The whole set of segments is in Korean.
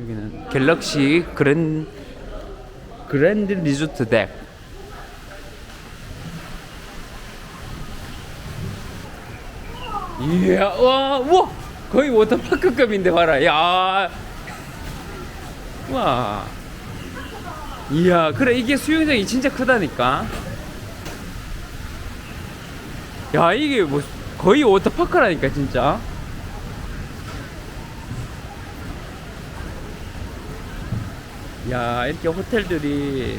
여기는 갤럭시 그랜 그랜드 리조트 덱. 이야, 와, 우와, 거의 워터파크급인데 봐라. 야, 와, 이야, 그래 이게 수영장이 진짜 크다니까. 야, 이게 뭐 거의 워터파크라니까 진짜. 야, 이렇게 호텔들이.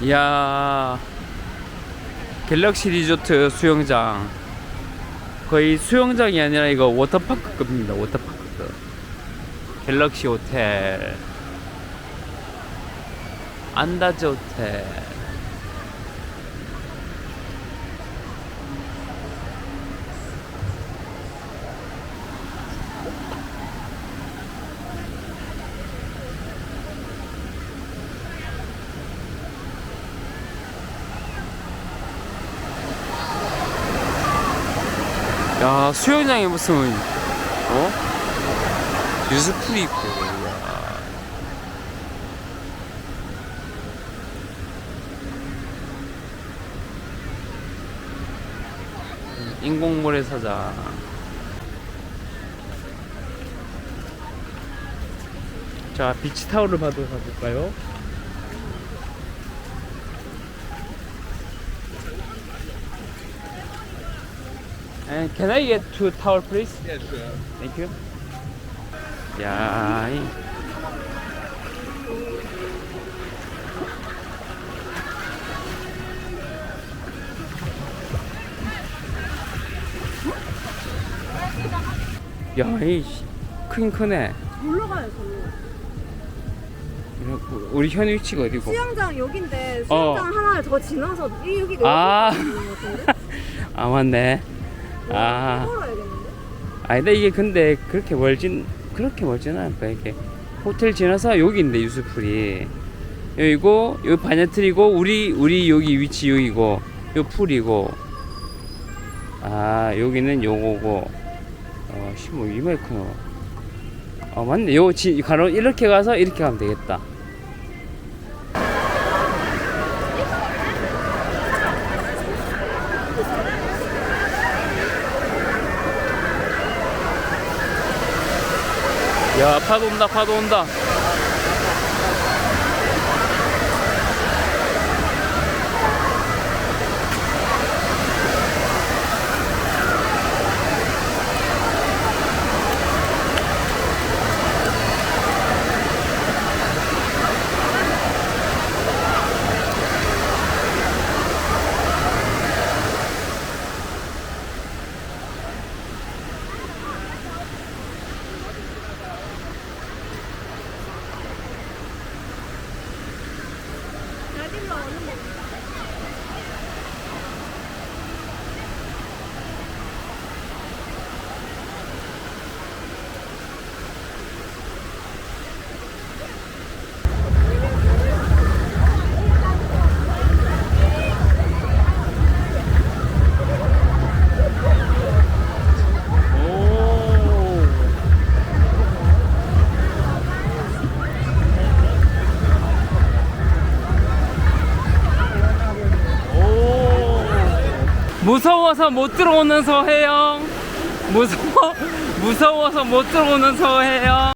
이야 갤럭시 리조트 수영장 거의 수영장이 아니라 이거 워터파크급입니다 워터파크급 갤럭시 호텔 안다즈 호텔 야 수영장에 무슨 어 유스풀이 있고 야. 인공 모래사장 자 비치 타워를 받으러 가볼까요? And can I get two towel, please? Yeah, sure. Thank you. 야, 이. 야, 이 씨, 크긴 크네. 놀러 가요. 이거 우리 현 위치가 어디고? 수영장 여긴데 어. 수영장 하나를 더 지나서 이 여기 아. 여기? 아, 맞네. 아. 걸어야겠는데? 아니다 이게 근데 그렇게 멀진 그렇게 멀진 않을까 이게. 호텔 지나서 여기인데 유수풀이. 여기고 여기 바냐틀이고 우리 우리 여기 위치 여기고 요 풀이고. 아 여기는 요거고. 어씨뭐 이마이 크노 어 맞네. 요 지, 가로 이렇게 가서 이렇게 가면 되겠다 야 파도 온다 파도 온다 여기로 오는 무서워서 못 들어오는 서해영. 무서워 무서워서 못 들어오는 서해영